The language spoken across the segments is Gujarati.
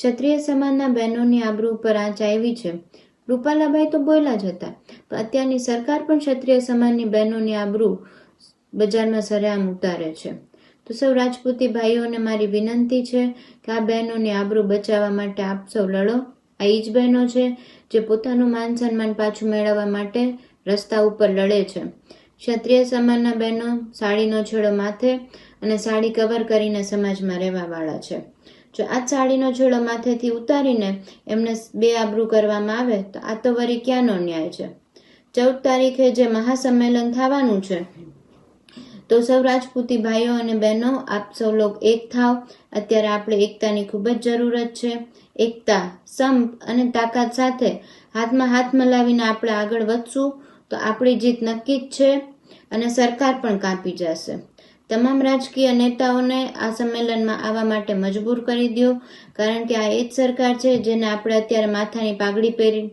ક્ષત્રિય સમાજના બહેનોની આબરૂ ઉપર આંચ આવી છે. રૂપાલાભાઈ તો બોયલા જ હતા. પણ અત્યારની સરકાર પણ ક્ષત્રિય સમાજની બહેનોની આબરૂ બજારમાં સરેઆમ ઉતારે છે. તો સૌ રાજપૂતી ભાઈઓને મારી વિનંતી છે કે આ બહેનોની આબરૂ બચાવવા માટે આપ સૌ લડો. આ એ જ બહેનો છે જે પોતાનું માન સન્માન પાછું મેળવવા માટે રસ્તા ઉપર લડે છે. ક્ષત્રિય સમાજના બહેનો સાડીનો છેડો માથે અને સાડી કવર કરીને સમાજમાં રહેવાવાળા છે. જો આ સાડીનો છેડો માથેથી ઉતારીને એમને બે આબરૂ કરવામાં આવે, તો આ તો વરી ક્યાંનો ન્યાય છે? ચૌદ તારીખે જે મહાસંમેલન થવાનું છે, તો સૌ રાજપૂતી ભાઈઓ અને બહેનો, આપ સૌ લોક એક થાવ. અત્યારે આપણે એકતાની ખૂબ જ જરૂરત છે. એકતા, સંપ અને તાકાત સાથે હાથમાં હાથ મલાવીને આપણે આગળ વધશું, તો આપણી જીત નક્કી જ છે અને સરકાર પણ કાપી જશે. તમામ રાજકીય નેતાઓને આ સંમેલનમાં આવવા માટે મજબૂર કરી દો કારણ કે આ એ જ સરકાર છે જેને આપણે અત્યારે માથાની પાઘડી પહેરી,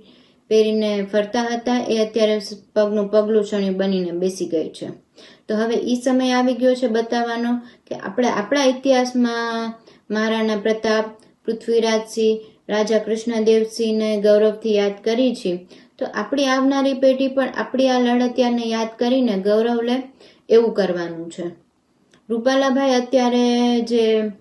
પહેરીને ફરતા હતા, એ અત્યારે પગનું પગલું શણી બનીને બેસી ગઈ છે. તો હવે એ સમય આવી ગયો છે બતાવવાનો કે આપણે આપણા ઇતિહાસમાં મહારાણા પ્રતાપ, પૃથ્વીરાજસિંહ, રાજા કૃષ્ણદેવસિંહને ગૌરવથી યાદ કરી છે. તો આપણી આવનારી પેઢી પણ આપણી આ લડતિયાને યાદ કરીને ગૌરવ લે એવું કરવાનું છે. રૂપાલાભાઈ અત્યારે જે,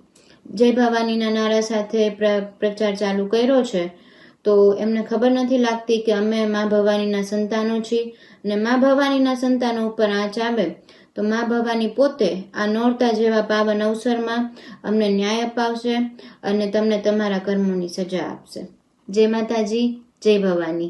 જય ભવાનીના નારા સાથે પ્ર- પ્રચાર ચાલુ કર્યો છે, તો એમને ખબર નથી લાગતી કે અમે મા ભવાનીના સંતાનો છીએ અને મા ભવાનીના સંતાનો ઉપર આંચ આવે તો મા ભવાની પોતે આ નોરતા જેવા પાવન અવસરમાં અમને ન્યાય અપાવશે અને તમને તમારા કર્મોની સજા આપશે. જય માતાજી, જય ભવાની.